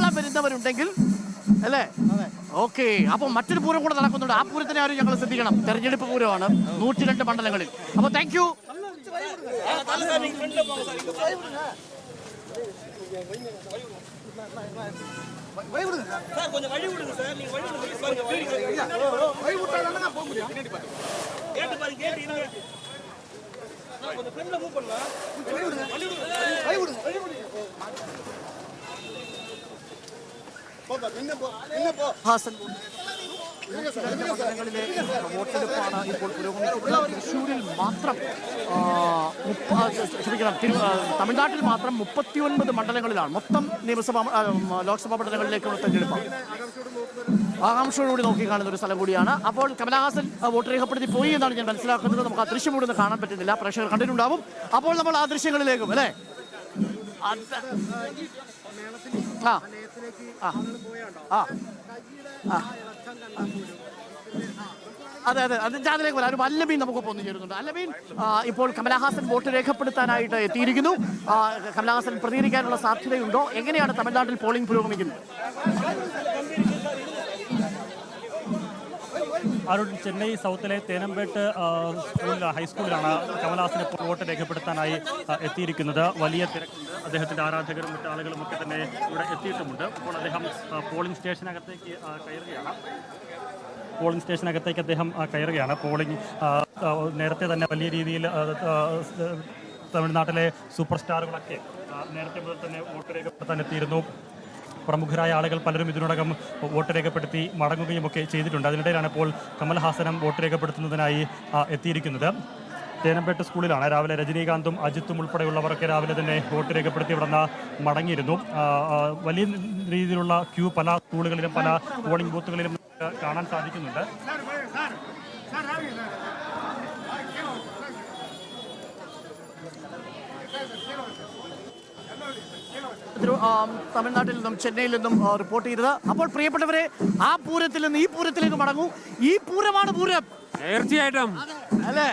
കൊള്ളാൻ വരുന്നവരുണ്ടെങ്കിൽ അല്ലേ ഓക്കെ അപ്പൊ മറ്റൊരു പൂരം കൂടെ നടക്കുന്നുണ്ട് ആ പൂരത്തിനെ ആരും ഞങ്ങൾ ശ്രദ്ധിക്കണം തെരഞ്ഞെടുപ്പ് പൂരമാണ് നൂറ്റി രണ്ട് മണ്ഡലങ്ങളിൽ അപ്പൊ താങ്ക് യു ഹാസൻ വോട്ടെടുപ്പാണ് ഇപ്പോൾ പുരോഗമിക്കുന്നത് തൃശ്ശൂരിൽ മാത്രം ക്ഷമിക്കണം തമിഴ്നാട്ടിൽ മാത്രം മുപ്പത്തിയൊൻപത് മണ്ഡലങ്ങളിലാണ്. മൊത്തം നിയമസഭാ ലോക്സഭാ മണ്ഡലങ്ങളിലേക്കുള്ള തെരഞ്ഞെടുപ്പ്. ആകാംക്ഷയോടുകൂടി നോക്കി കാണുന്ന ഒരു സ്ഥലം കൂടിയാണ്. അപ്പോൾ കമലഹാസൻ വോട്ട് രേഖപ്പെടുത്തി പോയി എന്നാണ് ഞാൻ മനസ്സിലാക്കുന്നത്. നമുക്ക് ആ ദൃശ്യം ഇവിടെ കാണാൻ പറ്റുന്നില്ല. പ്രേക്ഷകർ കണ്ടിട്ടുണ്ടാവും. അപ്പോൾ നമ്മൾ ആ ദൃശ്യങ്ങളിലേക്കും അല്ലേ? അത്- അതെ അതെ. പോലെ ഒരു അല്ലമീൻ നമുക്കൊപ്പം ഒന്നു ചേരുന്നുണ്ട്. അല്ലമീൻ ആ, ഇപ്പോൾ കമലഹാസൻ വോട്ട് രേഖപ്പെടുത്താനായിട്ട് എത്തിയിരിക്കുന്നു. കമലഹാസൻ പ്രതികരിക്കാനുള്ള സാധ്യതയുണ്ടോ? എങ്ങനെയാണ് തമിഴ്നാട്ടിൽ പോളിംഗ് പുരോഗമിക്കുന്നത്? അരുൺ ചെന്നൈ സൗത്തിലെ തേനമ്പേട്ട് ഹൈസ്കൂളിലാണ് കമൽഹാസിനെ വോട്ട് രേഖപ്പെടുത്താനായി എത്തിയിരിക്കുന്നത്. വലിയ തിരക്കുണ്ട്. അദ്ദേഹത്തിന്റെ ആരാധകരും മറ്റു ആളുകളും ഒക്കെ തന്നെ ഇവിടെ എത്തിയിട്ടുമുണ്ട്. അപ്പോൾ അദ്ദേഹം പോളിംഗ് സ്റ്റേഷനകത്തേക്ക് കയറുകയാണ്. പോളിംഗ് സ്റ്റേഷനകത്തേക്ക് അദ്ദേഹം കയറുകയാണ്. പോളിംഗ് നേരത്തെ തന്നെ വലിയ രീതിയിൽ തമിഴ്നാട്ടിലെ സൂപ്പർ സ്റ്റാറുകളൊക്കെ നേരത്തെ മുതൽ തന്നെ വോട്ട് രേഖപ്പെടുത്താൻ എത്തിയിരുന്നു. പ്രമുഖരായ ആളുകൾ പലരും ഇതിനോടകം വോട്ട് രേഖപ്പെടുത്തി മടങ്ങുകയും ഒക്കെ ചെയ്തിട്ടുണ്ട്. അതിനിടയിലാണ് ഇപ്പോൾ കമൽഹാസനം വോട്ട് രേഖപ്പെടുത്തുന്നതിനായി എത്തിയിരിക്കുന്നത്. തേനമ്പേട്ട് സ്കൂളിലാണ്. രാവിലെ രജനീകാന്തും അജിത്തും ഉൾപ്പെടെയുള്ളവരൊക്കെ രാവിലെ തന്നെ വോട്ട് രേഖപ്പെടുത്തി ഇവിടെ നിന്ന് മടങ്ങിയിരുന്നു വലിയ രീതിയിലുള്ള ക്യൂ പല സ്കൂളുകളിലും പല പോളിംഗ് ബൂത്തുകളിലും കാണാൻ സാധിക്കുന്നുണ്ട്. തമിഴ്നാട്ടിൽ നിന്നും ചെന്നൈയിൽ നിന്നും റിപ്പോർട്ട് ചെയ്തത്. അപ്പോൾ പ്രിയപ്പെട്ടവരെ ആ പൂരത്തിൽ നിന്ന് ഈ പൂരത്തിലേക്ക് മടങ്ങൂ. ഈ പൂരമാണ് പൂരം. തീർച്ചയായിട്ടും. അല്ലേ?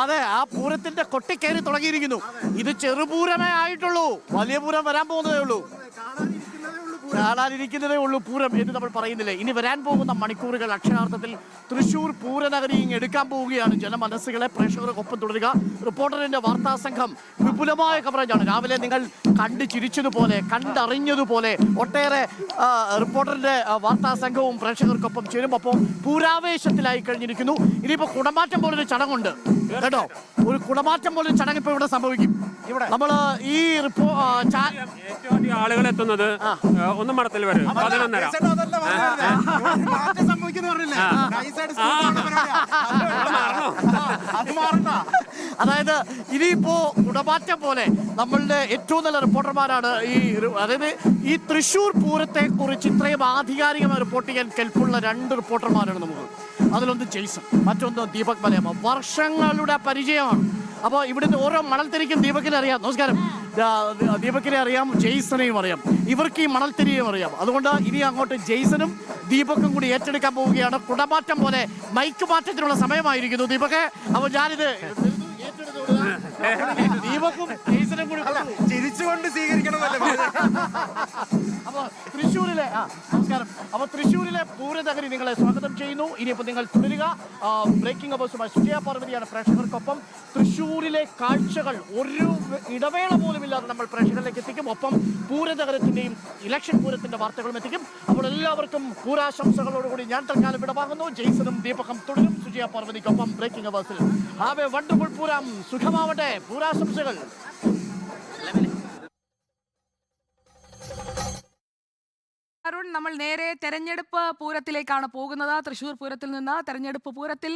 അതെ ആ പൂരത്തിന്റെ കൊട്ടിക്കയറി തുടങ്ങിയിരിക്കുന്നു. ഇത് ചെറുപൂരമേ ആയിട്ടുള്ളൂ. വലിയ പൂരം വരാൻ പോകുന്നതേ ഉള്ളൂ. കാണാനിരിക്കുന്നതേ ഉള്ളൂ പൂരം എന്ന് നമ്മൾ പറയുന്നില്ലേ. ഇനി വരാൻ പോകുന്ന മണിക്കൂറുകൾ അക്ഷരാർത്ഥത്തിൽ തൃശൂർ പൂരനഗരി ഇങ്ങ് എടുക്കാൻ പോവുകയാണ് ജനമനസ്സുകളെ പ്രേക്ഷകർക്കൊപ്പം തുടരുക. റിപ്പോർട്ടറിന്റെ വാർത്താ സംഘം വിപുലമായ കവറേജാണ് രാവിലെ നിങ്ങൾ കണ്ട് ചിരിച്ചതുപോലെ കണ്ടറിഞ്ഞതുപോലെ ഒട്ടേറെ റിപ്പോർട്ടറിന്റെ വാർത്താ സംഘവും പ്രേക്ഷകർക്കൊപ്പം ചേരും. അപ്പോൾ പൂരാവേശത്തിലായി കഴിഞ്ഞിരിക്കുന്നു. ഇനിയിപ്പോ കുടമാറ്റം പോലൊരു ചടങ്ങുണ്ട്. കേട്ടോ? ഒരു കുടമാറ്റം പോലൊരു ചടങ്ങ് ഇപ്പൊ ഇവിടെ സംഭവിക്കും. ഇവിടെ. നമ്മൾ ഈ റിപ്പോ ഏറ്റവും അധികം ആളുകൾ എത്തുന്നത് ഒന്നും മടത്തിൽ വരും. പതിനൊന്നര. അതായത് ഇനിയിപ്പോ കുടമാറ്റം പോലെ നമ്മളുടെ ഏറ്റവും നല്ല റിപ്പോർട്ടർമാരാണ് ഈ അതായത് ഈ തൃശൂർ പൂരത്തെ കുറിച്ച് ഇത്രയും ആധികാരികമായി റിപ്പോർട്ട് ചെയ്യാൻ കെൽപ്പുള്ള രണ്ട് റിപ്പോർട്ടർമാരാണ് നമുക്ക്. അതിലൊന്ന് ജെയ്സൺ മറ്റൊന്ന് ദീപക് മലയമ്മ. വർഷങ്ങളുടെ പരിചയമാണ്. അപ്പോൾ ഇവിടുന്ന് ഓരോ മണൽത്തിരിക്കും ദീപക്കിനെ അറിയാം. നമസ്കാരം. ദീപക്കിനെ അറിയാം ജെയ്സനെയും അറിയാം. ഇവർക്ക് ഈ മണൽത്തിരിയും അറിയാം. അതുകൊണ്ട് ഇനി അങ്ങോട്ട് ജെയ്സനും ദീപക്കും കൂടി ഏറ്റെടുക്കാൻ പോവുകയാണ്. കുടമാറ്റം പോലെ മൈക്ക് മാറ്റത്തിനുള്ള സമയമായിരിക്കുന്നു ദീപക്. അപ്പോൾ ഞാനിത്. ദീപക്കും ജെയ്സനും കൂടി ചിരിച്ചുകൊണ്ട് സ്വീകരിക്കണമെന്നല്ലേ അപ്പോൾ അപ്പൊ തൃശ്ശൂരിലെ നമസ്കാരം. തൃശ്ശൂരിലെ പൂരനഗരി നിങ്ങളെ സ്വാഗതം ചെയ്യുന്നു. ഇനിയിപ്പോൾ നിങ്ങൾ തുടരുക. ബ്രേക്കിംഗ് അബോസുമായി സുജയ പാർവതിയാണ് പ്രേക്ഷകർക്കൊപ്പം. തൃശ്ശൂരിലെ കാഴ്ചകൾ ഒരു ഇടവേള പോലുമില്ലാതെ നമ്മൾ പ്രേക്ഷകരിലേക്ക് എത്തിക്കും. ഒപ്പം പൂരനഗരത്തിന്റെയും ഇലക്ഷൻ പൂരത്തിന്റെ വാർത്തകളും എത്തിക്കും. അപ്പോൾ എല്ലാവർക്കും പൂരാശംസകളോടുകൂടി ഞാൻ തൽക്കാലം വിടവാങ്ങുന്നു. ജെയ്സനും ദീപകം തുടരും സുജയ പാർവതിക്കൊപ്പം. ബ്രേക്കിംഗ് അബോസിൽ ഹാവ് എ വണ്ടർഫുൾ പൂരം. സുഖമാവട്ടെ. പൂരാശംസകൾ. അരുൺ നമ്മൾ നേരെ തെരഞ്ഞെടുപ്പ് പൂരത്തിലേക്കാണ് പോകുന്നത്. തൃശൂർ പൂരത്തിൽ നിന്ന് തെരഞ്ഞെടുപ്പ് പൂരത്തിൽ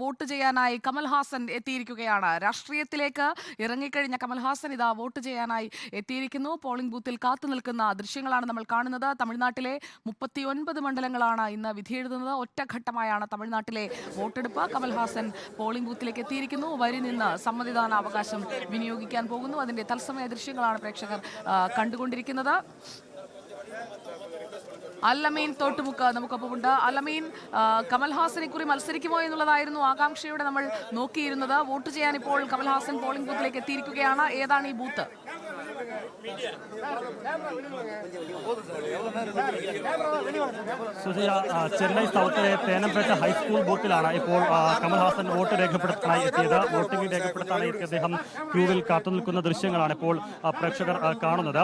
വോട്ട് ചെയ്യാനായി കമൽഹാസൻ എത്തിയിരിക്കുകയാണ്. രാഷ്ട്രീയത്തിലേക്ക് ഇറങ്ങിക്കഴിഞ്ഞ കമൽഹാസൻ ഇതാ വോട്ട് ചെയ്യാനായി എത്തിയിരിക്കുന്നു. പോളിംഗ് ബൂത്തിൽ കാത്തു നിൽക്കുന്ന ദൃശ്യങ്ങളാണ് നമ്മൾ കാണുന്നത്. തമിഴ്നാട്ടിലെ മുപ്പത്തിയൊൻപത് മണ്ഡലങ്ങളാണ് ഇന്ന് വിധിയെഴുതുന്നത്. ഒറ്റഘട്ടമായാണ് തമിഴ്നാട്ടിലെ വോട്ടെടുപ്പ്. കമൽഹാസൻ പോളിംഗ് ബൂത്തിലേക്ക് എത്തിയിരിക്കുന്നു. വരി നിന്ന് സമ്മതിദാന അവകാശം വിനിയോഗിക്കാൻ പോകുന്നു. അതിന്റെ തത്സമയ ദൃശ്യങ്ങളാണ് പ്രേക്ഷകർ കണ്ടുകൊണ്ടിരിക്കുന്നത്. അല്ലമീൻ തോട്ടുമുക്ക് നമുക്കൊപ്പമുണ്ട്. അല്ലമീൻ കമൽഹാസനെ കുറി മത്സരിക്കുമോ എന്നുള്ളതായിരുന്നു ആകാംക്ഷയോടെ നമ്മൾ നോക്കിയിരുന്നത്. വോട്ട് ചെയ്യാൻ ഇപ്പോൾ കമൽഹാസൻ പോളിംഗ് ബൂത്തിലേക്ക് എത്തിയിരിക്കുകയാണ്. ഏതാണ് ഈ ബൂത്ത് ചെന്നൈ സൗത്തിലെ തേനംപേട്ട ഹൈസ്കൂൾ ബൂത്തിലാണ് ഇപ്പോൾ കമൽഹാസൻ വോട്ട് രേഖപ്പെടുത്താനായി എത്തിയത്. വോട്ടിംഗ് രേഖപ്പെടുത്താനായി എത്തിയ അദ്ദേഹം ക്യൂവിൽ കാത്തുനിൽക്കുന്ന ദൃശ്യങ്ങളാണ് ഇപ്പോൾ പ്രേക്ഷകർ കാണുന്നത്.